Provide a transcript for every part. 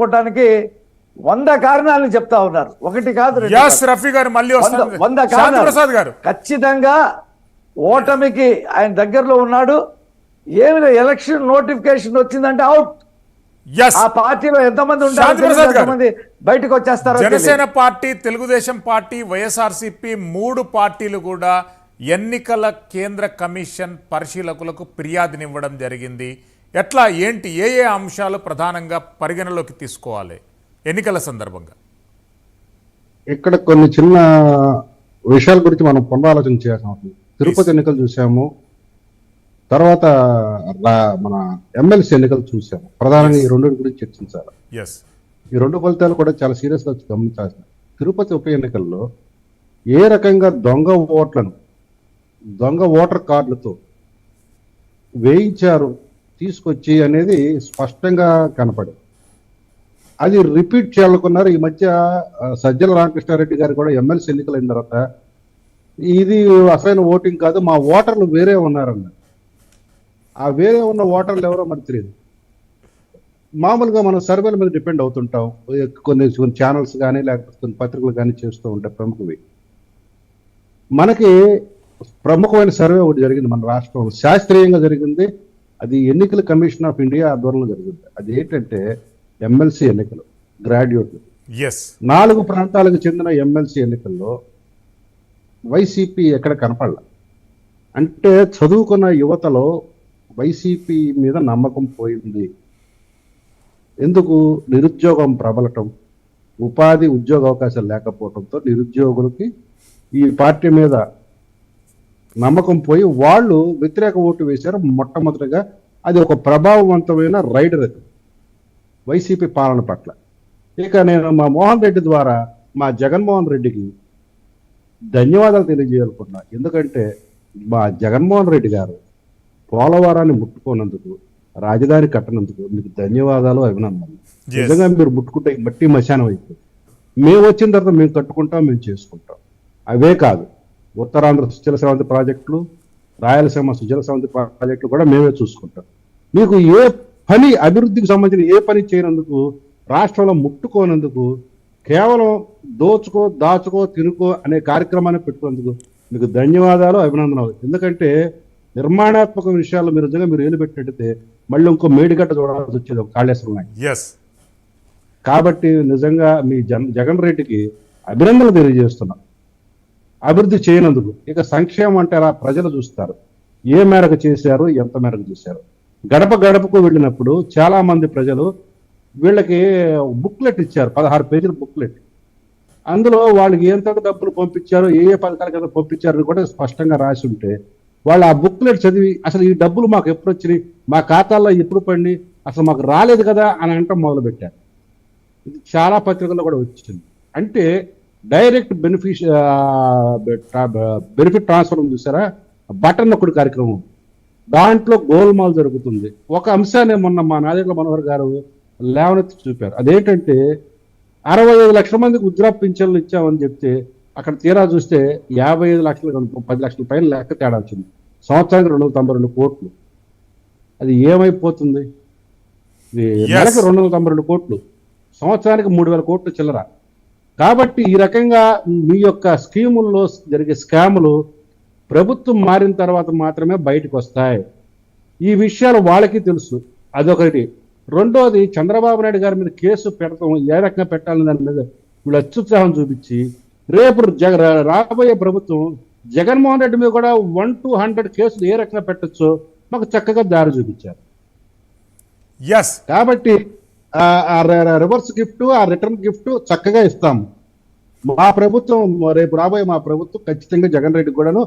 పోవటానికి వంద కారణాలు చెప్తా ఉన్నారు. ఒకటి కాదు. రఫీ గారు మళ్ళీ వంద కారణాలు. గారు. ఖచ్చితంగా ఓటమికి ఆయన దగ్గరలో ఉన్నాడు. ఏమి ఎలక్షన్ నోటిఫికేషన్ వచ్చిందంటే అవుట్. ఆ పార్టీలో ఎంతమంది ఉంటారో బయటకు వచ్చేస్తారో జనసేన. పార్టీ తెలుగుదేశం పార్టీ వైఎస్ఆర్సీపీ మూడు పార్టీలు కూడా ఎన్నికల కేంద్ర కమిషన్ పరిశీలకులకు ఫిర్యాదునివ్వడం జరిగింది. ఎట్లా ఏంటి ఏ ఏ అంశాలు ప్రధానంగా పరిగణలోకి తీసుకోవాలి ఎన్నికల సందర్భంగా? ఇక్కడ కొన్ని చిన్న విషయాల గురించి మనం పునరాలోచన చేయాల్సిన అవసరం ఉంది. తిరుపతి ఎన్నికలు చూసాము. తర్వాత మన ఎమ్మెల్సీ ఎన్నికలు చూసాము. ప్రధానంగా ఈ రెండు గురించి చర్చించాలి. ఈ రెండు ఫలితాలు కూడా చాలా సీరియస్గా గమనించాల్సిన తిరుపతి ఉప ఎన్నికల్లో ఏ రకంగా దొంగ ఓట్లను దొంగ ఓటర్ కార్డులతో వేయించారు తీసుకొచ్చి అనేది స్పష్టంగా కనపడింది. అది రిపీట్ చేయాలనుకున్నారు. ఈ మధ్య సజ్జల రామకృష్ణారెడ్డి గారు కూడా ఎమ్మెల్సీ ఎన్నికలు అయిన తర్వాత ఇది అసలైన ఓటింగ్ కాదు మా ఓటర్లు వేరే ఉన్నారన్నారు. ఆ వేరే ఉన్న ఓటర్లు ఎవరో మనకు తెలియదు. మామూలుగా మనం సర్వేల మీద డిపెండ్ అవుతుంటాం. కొన్ని కొన్ని ఛానల్స్ కానీ లేకపోతే కొన్ని పత్రికలు కానీ చేస్తూ ఉంటాయి ప్రముఖవి. మనకి ప్రముఖమైన సర్వే ఒకటి జరిగింది మన రాష్ట్రంలో. శాస్త్రీయంగా జరిగింది. అది ఎన్నికల కమిషన్ ఆఫ్ ఇండియా ఆధ్వర్యంలో జరిగింది అది ఏంటంటే ఎమ్మెల్సీ ఎన్నికలు గ్రాడ్యుయేట్లు. ఎస్ నాలుగు ప్రాంతాలకు చెందిన ఎమ్మెల్సీ ఎన్నికల్లో వైసీపీ ఎక్కడ కనపడల. అంటే చదువుకున్న యువతలో వైసీపీ మీద నమ్మకం పోయింది. ఎందుకు? నిరుద్యోగం ప్రబలటం ఉపాధి ఉద్యోగ అవకాశాలు లేకపోవడంతో నిరుద్యోగులకి ఈ పార్టీ మీద నమ్మకం పోయి వాళ్ళు వ్యతిరేక ఓటు వేశారు మొట్టమొదటిగా. అది ఒక ప్రభావవంతమైన రైడర్ అది. వైసీపీ పాలన పట్ల. ఇక నేను మా మోహన్ రెడ్డి ద్వారా మా జగన్మోహన్ రెడ్డికి ధన్యవాదాలు తెలియజేయాలనుకున్నా ఎందుకంటే మా జగన్మోహన్ రెడ్డి గారు పోలవరాన్ని ముట్టుకోనందుకు రాజధాని కట్టనందుకు మీకు ధన్యవాదాలు అభినందనలు. నిజంగా మీరు ముట్టుకుంటే మట్టి మశానం అయిపోయింది మేము వచ్చిన తర్వాత మేము కట్టుకుంటాం మేము చేసుకుంటాం. అవే కాదు. ఉత్తరాంధ్ర సుజల స్రవంతి ప్రాజెక్టులు రాయలసీమ సుజల స్రవంతి ప్రాజెక్టులు కూడా మేమే చూసుకుంటాం. మీకు ఏ పని అభివృద్ధికి సంబంధించిన ఏ పని చేయనందుకు రాష్ట్రంలో ముట్టుకోనందుకు కేవలం దోచుకో దాచుకో తినుకో అనే కార్యక్రమాన్ని పెట్టుకున్నందుకు మీకు ధన్యవాదాలు అభినందనలు. ఎందుకంటే నిర్మాణాత్మక విషయాల్లో మీరు నిజంగా మీరు ఏలు పెట్టినట్టయితే మళ్ళీ ఇంకో మేడిగడ్డ చూడాల్సి వచ్చేది ఒక కాళేశ్వరం ఎస్ కాబట్టి నిజంగా మీ జన్ జగన్ రెడ్డికి అభినందనలు తెలియజేస్తున్నాం. అభివృద్ధి చేయనందుకు. ఇక సంక్షేమం అంటే అలా ప్రజలు చూస్తారు. ఏ మేరకు చేశారు ఎంత మేరకు చేశారు. గడప గడపకు వెళ్ళినప్పుడు చాలా మంది ప్రజలు వీళ్ళకి బుక్లెట్ ఇచ్చారు పదహారు పేజీల బుక్లెట్. అందులో వాళ్ళకి ఎంత డబ్బులు పంపించారు ఏ ఏ పథకాల కింద పంపించారు కూడా స్పష్టంగా రాసి ఉంటే వాళ్ళు ఆ బుక్లెట్ చదివి అసలు ఈ డబ్బులు మాకు ఎప్పుడు వచ్చినాయి మా ఖాతాల్లో ఎప్పుడు పడినాయి అసలు మాకు రాలేదు కదా అని అంటాం మొదలు పెట్టారు ఇది చాలా పత్రికల్లో కూడా వచ్చింది. అంటే డైరెక్ట్ బెనిఫిష్ బెనిఫిట్ ట్రాన్స్ఫర్ ఉంది చూసారా? బటన్ నొక్కుడు కార్యక్రమం. దాంట్లో గోల్మాల్ జరుగుతుంది. ఒక అంశాన్ని మొన్న మా నాదేళ్ళ మనోహర్ గారు లేవనెత్తి చూపారు. అదేంటంటే అరవై ఐదు లక్షల మందికి ఉద్రా పింఛన్లు ఇచ్చామని చెప్తే అక్కడ తీరా చూస్తే యాభై ఐదు లక్షలు పది లక్షల పైన లెక్క తేడా వచ్చింది. సంవత్సరానికి రెండు వందల తొంభై రెండు కోట్లు. అది ఏమైపోతుంది. నెలకు రెండు వందల తొంభై రెండు కోట్లు. సంవత్సరానికి మూడు వేల కోట్లు చిల్లర. కాబట్టి ఈ రకంగా మీ యొక్క స్కీముల్లో జరిగే స్కాములు ప్రభుత్వం మారిన తర్వాత మాత్రమే బయటకు వస్తాయి. ఈ విషయాలు వాళ్ళకి తెలుసు. అదొకటి. రెండోది చంద్రబాబు నాయుడు గారి మీద కేసు పెడతాం ఏ రకంగా పెట్టాలని దాని మీద వీళ్ళు అత్యుత్సాహం చూపించి రేపు జగ రాబోయే ప్రభుత్వం జగన్మోహన్ రెడ్డి మీద కూడా వన్ టు హండ్రెడ్ కేసులు ఏ రకంగా పెట్టొచ్చో మాకు చక్కగా దారి చూపించారు. ఎస్ కాబట్టి రివర్స్ గిఫ్ట్ ఆ రిటర్న్ గిఫ్ట్ చక్కగా ఇస్తాము. మా ప్రభుత్వం రేపు రాబోయే మా ప్రభుత్వం ఖచ్చితంగా జగన్ రెడ్డి కూడాను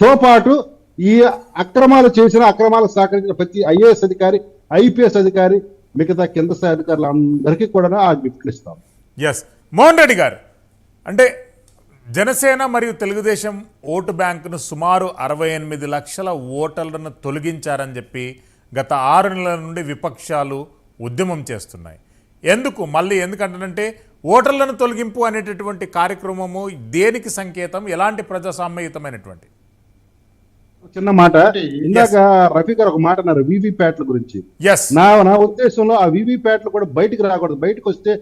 తో పాటు ఈ అక్రమాలు చేసిన అక్రమాలు సహకరించిన ప్రతి ఐఏఎస్ అధికారి ఐపీఎస్ అధికారి మిగతా కింద స్థాయి అధికారులందరికీ కూడా ఆ గిఫ్ట్లు ఇస్తాం ఎస్ మోహన్ రెడ్డి గారు అంటే జనసేన మరియు తెలుగుదేశం ఓటు బ్యాంకును సుమారు అరవై ఎనిమిది లక్షల ఓటర్లను తొలగించారని చెప్పి గత ఆరు నెలల నుండి విపక్షాలు ఉద్యమం చేస్తున్నాయి. ఎందుకు? మళ్ళీ ఎందుకంటానంటే ఓటర్లను తొలగింపు అనేటటువంటి కార్యక్రమము దేనికి సంకేతం? ఎలాంటి ప్రజాస్వామ్యయుతమైనటువంటి చిన్న మాట. ఇందాక రఫీ గారు ఒక మాట అన్నారు వివి ప్యాట్ల గురించి. ఎస్ నా నా ఉద్దేశంలో ఆ వివి ప్యాట్లు కూడా బయటికి రాకూడదు. బయటకు వస్తే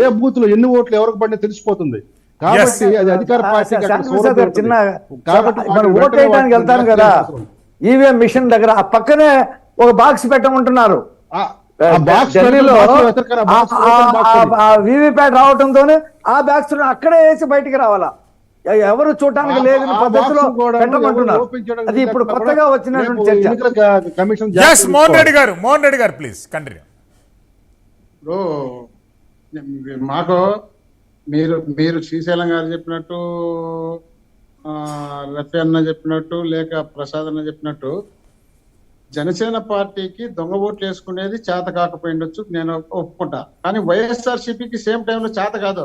ఏ బూత్లో ఎన్ని ఓట్లు ఎవరికి పడినా తెలిసిపోతుంది. కాబట్టి అది అధికార. చిన్న కాబట్టి ఓట్ వేయడానికి వెళ్తాను కదా. ఈవీఎం మిషన్ దగ్గర ఆ పక్కనే ఒక బాక్స్ పెట్టమంటున్నారు. వీవీప్యాట్ రావడంతోనే ఆ బ్యాగ్స్ అక్కడే వేసి బయటికి రావాలా? ఎవరు చూడటానికి ఆ పద్ధతిలో పెట్టమంటున్నారు. అది ఇప్పుడు కొత్తగా వచ్చినటువంటి చర్చ. మోహన్. రెడ్డి గారు మోహన్ రెడ్డి గారు ప్లీజ్ కంటిన్యూ మాకు మీరు మీరు శ్రీశైలం గారు చెప్పినట్టు ఆ, రఫీ అన్న చెప్పినట్టు లేక ప్రసాద్ అన్న చెప్పినట్టు జనసేన పార్టీకి దొంగ ఓట్లు వేసుకునేది చేత కాకపోయిండొచ్చు నేను ఒప్పుకుంటా. కానీ వైఎస్ఆర్ సిపికి సేమ్ టైంలో చేత కాదు.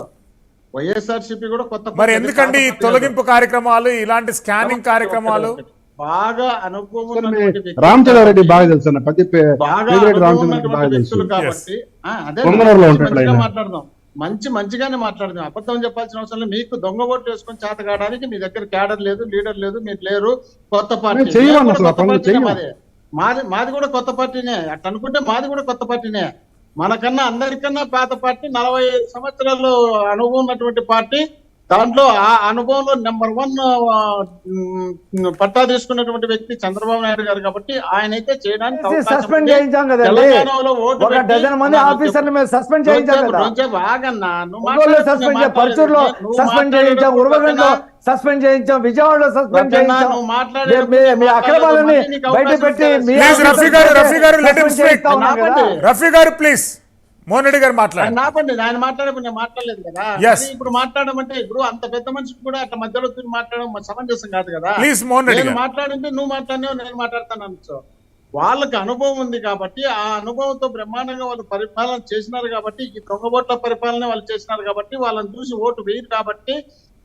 వైఎస్ఆర్ సిపి కూడా కొత్త మరి ఎందుకండి తొలగింపు కార్యక్రమాలు ఇలాంటి స్కానింగ్ కార్యక్రమాలు? బాగా అనుభవం రామచంద్రారెడ్డి కాబట్టి- బాగా తెలుసు కాబట్టి అదే. మాట్లాడదాం. మంచి మంచిగానే మాట్లాడదాం. అబద్ధం చెప్పాల్సిన అవసరం లేదు. మీకు దొంగ ఓట్లు వేసుకొని చేత కావడానికి మీ దగ్గర క్యాడర్ లేదు లీడర్ లేదు మీరు లేరు. కొత్త పార్టీ. మాది మాది కూడా కొత్త పార్టీనే. అట్ అనుకుంటే మాది కూడా కొత్త పార్టీనే. మనకన్నా అందరికన్నా పాత పార్టీ నలభై ఐదు సంవత్సరాలు అనుభవం ఉన్నటువంటి పార్టీ. దాంట్లో ఆ అనుభవంలో నెంబర్ వన్ పట్టా తీసుకున్నటువంటి వ్యక్తి చంద్రబాబు నాయుడు గారు కాబట్టి ఆయన అయితే చేయడానికి అవకాశం సస్పెండ్. చేయించాం కదండి. ఒక డజన్ మంది ఆఫీసర్లు సస్పెండ్ చేయించాం కదా. సస్పెండ్ పర్చూరులో చేయించాం ఉరవగంలో సస్పెండ్ చేయించాం విజయవాడలో సస్పెండ్ చేయించాం. మీ- అక్రమాలని బయట పెట్టి రఫీ గారు, గారు. రఫీ గారు ప్లీజ్ మోహన్ రెడ్డి గారు ఆయన మాట్లాడండి నాపండి ఆయన మాట్లాడేప్పుడు నేను మాట్లాడలేదు కదా. ఇప్పుడు మాట్లాడమంటే ఇప్పుడు అంత పెద్ద మనిషికి కూడా అట్లా మధ్యలో తిరిగి మాట్లాడడం సమంజసం కాదు కదా. ప్లీజ్ మోహన్ రెడ్డి మాట్లాడింటే నువ్వు మాట్లాడినావు నేను మాట్లాడతాను అనుకో వాళ్ళకి అనుభవం ఉంది కాబట్టి ఆ అనుభవంతో బ్రహ్మాండంగా వాళ్ళు పరిపాలన చేసినారు కాబట్టి ఈ దొంగ ఓట్ల పరిపాలన వాళ్ళు చేసినారు కాబట్టి వాళ్ళని చూసి ఓటు వేయరు కాబట్టి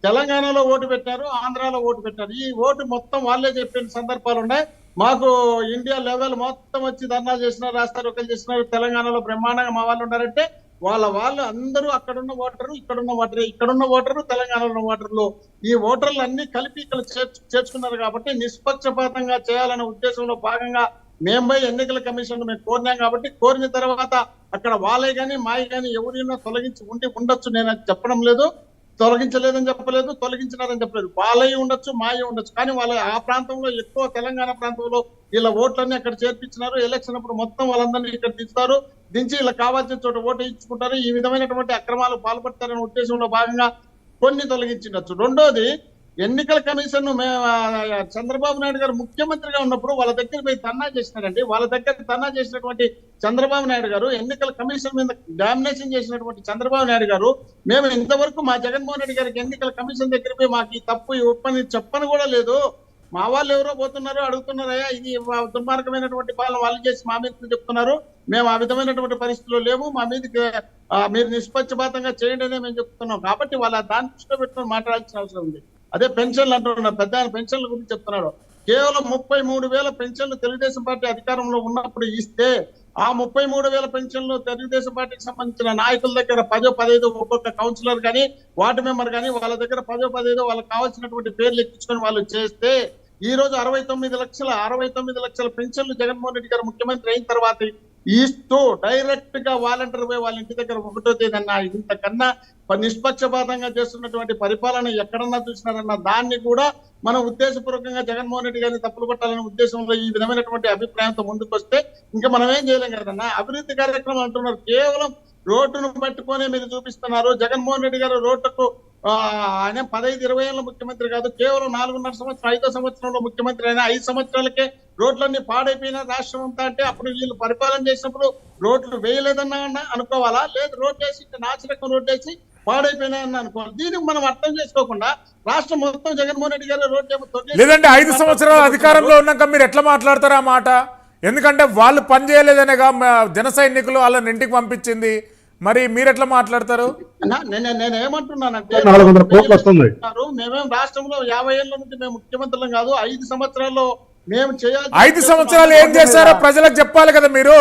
తెలంగాణలో ఓటు పెట్టారు ఆంధ్రాలో ఓటు పెట్టారు. ఈ ఓటు మొత్తం వాళ్ళే చెప్పిన సందర్భాలు ఉన్నాయి. మాకు ఇండియా లెవెల్ మొత్తం వచ్చి ధర్నా చేసినారు రాస్తారు ఒకరు చేసినారు. తెలంగాణలో బ్రహ్మాండంగా మా వాళ్ళు ఉన్నారంటే వాళ్ళ వాళ్ళు అందరూ అక్కడున్న ఓటరు ఇక్కడున్న ఓటరు ఇక్కడున్న ఓటరు తెలంగాణలో ఉన్న ఓటర్లు. ఈ ఓటర్లు అన్ని కలిపి ఇక్కడ చేర్చు- చేర్చుకున్నారు కాబట్టి నిష్పక్షపాతంగా చేయాలనే ఉద్దేశంలో భాగంగా మేము పోయి ఎన్నికల కమిషన్ మేము కోరినాం కాబట్టి కోరిన తర్వాత అక్కడ వాళ్ళే కానీ మాయ కానీ ఎవరైనా తొలగించి ఉండి ఉండొచ్చు నేను చెప్పడం లేదు. తొలగించలేదని చెప్పలేదు తొలగించినారని చెప్పలేదు. వాళ్ళే ఉండొచ్చు మాయ ఉండొచ్చు. కానీ వాళ్ళ ఆ ప్రాంతంలో ఎక్కువ తెలంగాణ ప్రాంతంలో వీళ్ళ ఓట్లన్నీ అక్కడ చేర్పించినారు. ఎలక్షన్ అప్పుడు మొత్తం వాళ్ళందరినీ ఇక్కడ దించుతారు. దించి ఇలా కావాల్సిన చోట ఓటు ఇచ్చుకుంటారు. ఈ విధమైనటువంటి అక్రమాలు పాల్పడతారనే ఉద్దేశంలో భాగంగా కొన్ని తొలగించిండొచ్చు. రెండోది ఎన్నికల కమిషన్ చంద్రబాబు నాయుడు గారు ముఖ్యమంత్రిగా ఉన్నప్పుడు వాళ్ళ దగ్గర పోయి తన్నా చేసినారండి. వాళ్ళ దగ్గర తన్నా చేసినటువంటి చంద్రబాబు నాయుడు గారు ఎన్నికల కమిషన్ మీద డామినేషన్ చేసినటువంటి చంద్రబాబు నాయుడు గారు మేము ఇంతవరకు మా జగన్మోహన్ రెడ్డి గారికి ఎన్నికల కమిషన్ దగ్గర పోయి మాకు ఈ తప్పు ఈ ఒప్పని చెప్పని కూడా లేదు. మా వాళ్ళు ఎవరో పోతున్నారు అడుగుతున్నారయ్యా ఇది దుర్మార్గమైనటువంటి పాలన వాళ్ళు చేసి మా మీద చెప్తున్నారు. మేము ఆ విధమైనటువంటి పరిస్థితుల్లో లేవు. మా మీదకి మీరు నిష్పక్షపాతంగా చేయండి అనే మేము చెప్తున్నాం. కాబట్టి వాళ్ళ దాన్ని దృష్టిలో పెట్టుకొని మాట్లాడాల్సిన అవసరం ఉంది. అదే పెన్షన్లు అంటున్నాడు పెద్ద ఆయన పెన్షన్ల గురించి చెప్తున్నాడు. కేవలం ముప్పై మూడు వేల పెన్షన్లు తెలుగుదేశం పార్టీ అధికారంలో ఉన్నప్పుడు ఇస్తే ఆ ముప్పై మూడు వేల పెన్షన్లు తెలుగుదేశం పార్టీకి సంబంధించిన నాయకుల దగ్గర పదో పదైదు ఒక్కొక్క కౌన్సిలర్ కానీ వార్డు మెంబర్ కానీ వాళ్ళ దగ్గర పదో పదైదు వాళ్ళకి కావాల్సినటువంటి పేర్లు ఎక్కించుకొని వాళ్ళు చేస్తే ఈ రోజు అరవై తొమ్మిది లక్షల అరవై తొమ్మిది లక్షల పెన్షన్లు జగన్మోహన్ రెడ్డి గారు ముఖ్యమంత్రి అయిన తర్వాత ఇస్తూ డైరెక్ట్గా వాలంటీర్ పోయి వాళ్ళ ఇంటి దగ్గర ఒకటో తేదన్న ఇంతకన్నా నిష్పక్షపాతంగా చేస్తున్నటువంటి పరిపాలన ఎక్కడన్నా చూసినారన్న దాన్ని కూడా మనం ఉద్దేశపూర్వకంగా జగన్మోహన్ రెడ్డి గారిని తప్పులు పట్టాలనే ఉద్దేశంలో ఈ విధమైనటువంటి అభిప్రాయంతో ముందుకు వస్తే ఇంకా మనం ఏం చేయలేం కదన్నా. అభివృద్ధి కార్యక్రమం అంటున్నారు. కేవలం రోడ్డును పట్టుకొని మీరు చూపిస్తున్నారు జగన్మోహన్ రెడ్డి గారు రోడ్డుకు ఆయన పదహైదు ఇరవై ఏళ్ళ ముఖ్యమంత్రి కాదు కేవలం నాలుగున్నర సంవత్సరం ఐదో సంవత్సరంలో ముఖ్యమంత్రి అయినా ఐదు సంవత్సరాలకే రోడ్లన్నీ పాడైపోయిన రాష్ట్రం అంతా అంటే అప్పుడు వీళ్ళు పరిపాలన చేసినప్పుడు రోడ్లు వేయలేదన్నా అన్న అనుకోవాలా? లేదు రోడ్డు వేసి ఇట్లా నాసిరకం రోడ్డు వేసి పాడైపోయినాయని అనుకోవాలి. దీనికి మనం అర్థం చేసుకోకుండా రాష్ట్రం మొత్తం జగన్మోహన్ రెడ్డి గారు రోడ్డు తొక్కేసి- లేదంటే ఐదు సంవత్సరాల అధికారంలో ఉన్నాక మీరు ఎట్లా మాట్లాడతారు ఆ మాట? ఎందుకంటే వాళ్ళు పని చేయలేదనేగా మ- జన సైనికులు వాళ్ళని ఇంటికి పంపించింది. మరి మీరు ఎట్లా మాట్లాడతారు. మేమేం రాష్ట్రంలో యాభై ఏళ్ళ నుంచి మేము ముఖ్యమంత్రులం కాదు ఐదు సంవత్సరాల్లో మేము చేయాలి ఐదు సంవత్సరాలు ఏం చేశారో ప్రజలకు చెప్పాలి కదా మీరు?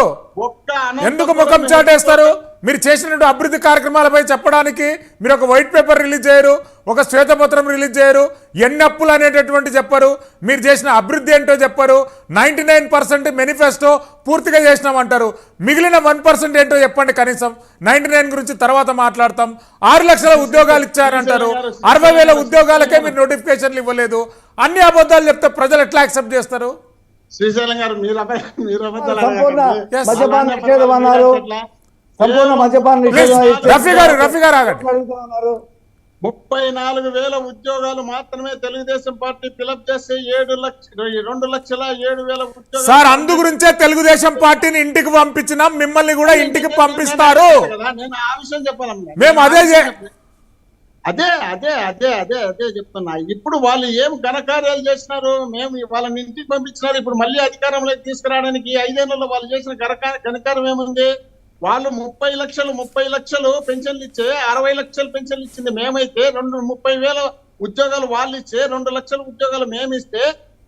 ఎందుకు ముఖం చాటేస్తారు? మీరు చేసినటువంటి అభివృద్ధి కార్యక్రమాలపై చెప్పడానికి మీరు ఒక వైట్ పేపర్ రిలీజ్ చేయరు ఒక శ్వేతపత్రం రిలీజ్ చేయరు ఎన్ని అప్పులు అనేటటువంటి చెప్పరు మీరు చేసిన అభివృద్ధి ఏంటో చెప్పరు నైంటీ నైన్ పర్సెంట్ మేనిఫెస్టో పూర్తిగా చేసినామంటారు. మిగిలిన వన్ పర్సెంట్ ఏంటో చెప్పండి కనీసం. నైంటీ నైన్ గురించి తర్వాత మాట్లాడతాం. ఆరు లక్షల ఉద్యోగాలు ఇచ్చారంటారు. అరవై వేల ఉద్యోగాలకే మీరు నోటిఫికేషన్లు ఇవ్వలేదు. అన్ని అబద్ధాలు చెప్తే ప్రజలు ఎట్లా యాక్సెప్ట్ చేస్తారు? శ్రీశైలం గారు మీరు అబద్ధాలు సంపూర్ణ. మద్యపాన రఫీ గారు రఫీ గారు ఆగండి. ముప్పై నాలుగు వేల ఉద్యోగాలు మాత్రమే తెలుగుదేశం పార్టీ ఫిలప్ చేస్తే ఏడు లక్ష రెండు లక్షల ఏడు వేల ఉద్యోగాలు సార్ అందు గురించే తెలుగుదేశం పార్టీని ఇంటికి పంపించినా మిమ్మల్ని కూడా ఇంటికి పంపిస్తారు. కదా, నేను ఆ విషయం చెప్పాలన్నా మేము అదే అదే అదే అదే అదే అదే చెప్తున్నా. ఇప్పుడు వాళ్ళు ఏం ఘనకార్యాలు చేసినారు మేము వాళ్ళని ఇంటికి పంపించినారు. ఇప్పుడు మళ్ళీ అధికారంలోకి తీసుకురావడానికి ఐదేళ్ళలో వాళ్ళు చేసిన ఘనకా ఘనకారం ఏముంది? వాళ్ళు ముప్పై లక్షలు ముప్పై లక్షలు పెన్షన్లు ఇచ్చే అరవై లక్షలు పెన్షన్లు ఇచ్చింది మేమైతే రెండు ముప్పై వేల ఉద్యోగాలు వాళ్ళు ఇచ్చే రెండు లక్షల ఉద్యోగాలు మేమిస్తే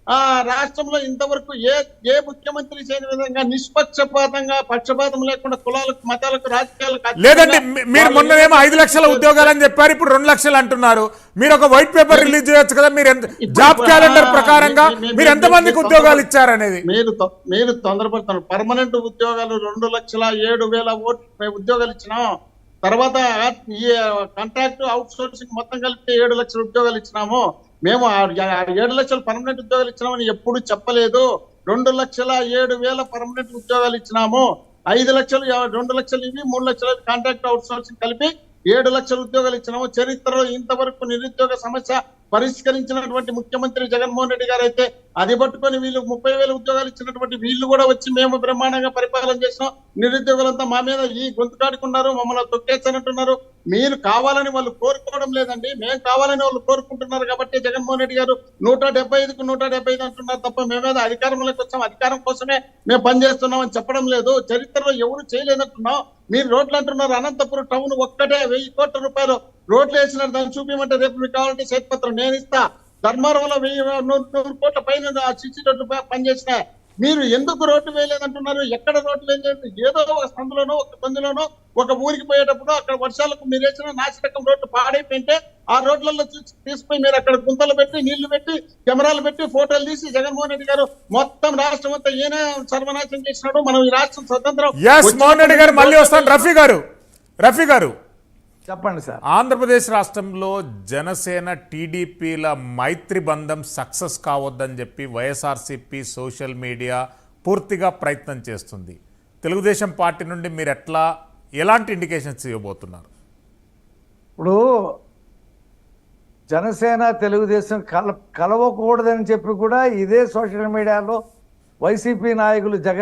ఆ రాష్ట్రంలో ఇంతవరకు ఏ ఏ ముఖ్యమంత్రి చేయని విధంగా నిష్పక్షపాతంగా పక్షపాతం లేకుండా కులాలకు మతాలకు రాజకీయాలకు లేదండి మీరు మొన్ననేమో ఐదు లక్షల ఉద్యోగాలని చెప్పారు ఇప్పుడు రెండు లక్షలు అంటున్నారు. మీరు ఒక వైట్ పేపర్ రిలీజ్ చేయొచ్చు కదా మీరు జాబ్ క్యాలెండర్ ప్రకారంగా మీరు మీ- ఎంత మందికి మీ- ఉద్యోగాలు ఇచ్చారనేది? మీరు మీరు తొందరపడుతున్నారు పర్మనెంట్ ఉద్యోగాలు రెండు లక్షల ఏడు వేల ఉద్యోగాలు ఇచ్చినాం తర్వాత ఈ కాంట్రాక్ట్ అవుట్ సోర్సింగ్ మొత్తం కలిపి ఏడు లక్షల ఉద్యోగాలు ఇచ్చినాము. మేము ఏడు లక్షల పర్మనెంట్ ఉద్యోగాలు ఇచ్చినామని ఎప్పుడు చెప్పలేదు. రెండు లక్షల ఏడు వేల పర్మనెంట్ ఉద్యోగాలు ఇచ్చినాము. ఐదు లక్షలు రెండు లక్షలు ఇవి మూడు లక్షల కాంట్రాక్ట్ అవుట్ సోర్సింగ్ కలిపి ఏడు లక్షల ఉద్యోగాలు ఇచ్చినాము. చరిత్రలో ఇంతవరకు నిరుద్యోగ సమస్య పరిష్కరించినటువంటి ముఖ్యమంత్రి జగన్మోహన్ రెడ్డి గారు అయితే అది పట్టుకొని వీళ్ళు ముప్పై వేల ఉద్యోగాలు ఇచ్చినటువంటి వీళ్ళు కూడా వచ్చి మేము బ్రహ్మాండంగా పరిపాలన చేసినాం. నిరుద్యోగులంతా మా మీద ఈ గొంతుకాడుకున్నారు మమ్మల్ని తొక్కేస్తానంటున్నారు మీరు కావాలని వాళ్ళు కోరుకోవడం లేదండి. మేము కావాలని వాళ్ళు కోరుకుంటున్నారు కాబట్టి జగన్మోహన్ రెడ్డి గారు నూట డెబ్బై ఐదుకు నూట డెబ్బై ఐదు అంటున్నారు తప్ప మేమేదో అధికారంలోకి వచ్చాం అధికారం కోసమే మేము పనిచేస్తున్నాం అని చెప్పడం లేదు. చరిత్రలో ఎవరు చేయలేదంటున్నాం మీరు రోడ్లు అంటున్నారు అనంతపురం టౌన్ ఒక్కటే వెయ్యి కోట్ల రూపాయలు రోడ్లు వేసినారు దాన్ని చూపించమంటే రేపు మీకు కావాలంటే శ్వేతపత్రం నేను ఇస్తా. ధర్మవరంలో వెయ్యి నూరు నూరు కోట్ల పైన ఆ సిసి రోడ్లు పనిచేసిన మీరు ఎందుకు రోడ్డు వేయలేదంటున్నారు? ఎక్కడ రోడ్డు వేయలేదు? ఏదో ఒక సందులోనో ఒక పందులోనో ఒక ఊరికి పోయేటప్పుడు అక్కడ వర్షాలకు మీరు వేసిన నాసిరకం రోడ్డు పాడైపోయింటే ఆ రోడ్లలో చూసి తీసుకుపోయి మీరు అక్కడ గుంతలు పెట్టి నీళ్ళు పెట్టి కెమెరాలు పెట్టి ఫోటోలు తీసి జగన్మోహన్ రెడ్డి గారు మొత్తం రాష్ట్రం అంతా ఈయన సర్వనాశనం చేసినాడు. మనం ఈ రాష్ట్రం స్వతంత్రం మోహన్ రెడ్డి గారు మళ్ళీ వస్తాను. రఫీ గారు రఫీ గారు. చెప్పండి సార్. ఆంధ్రప్రదేశ్ రాష్ట్రంలో జనసేన టీడీపీల మైత్రి బంధం సక్సెస్ కావద్దని చెప్పి వైఎస్ఆర్సీపీ సోషల్ మీడియా పూర్తిగా ప్రయత్నం చేస్తుంది. తెలుగుదేశం పార్టీ నుండి మీరు ఎట్లా ఎలాంటి ఇండికేషన్స్ ఇవ్వబోతున్నారు? ఇప్పుడు జనసేన తెలుగుదేశం కల కలవకూడదని చెప్పి కూడా ఇదే సోషల్ మీడియాలో వైసీపీ నాయకులు జగన్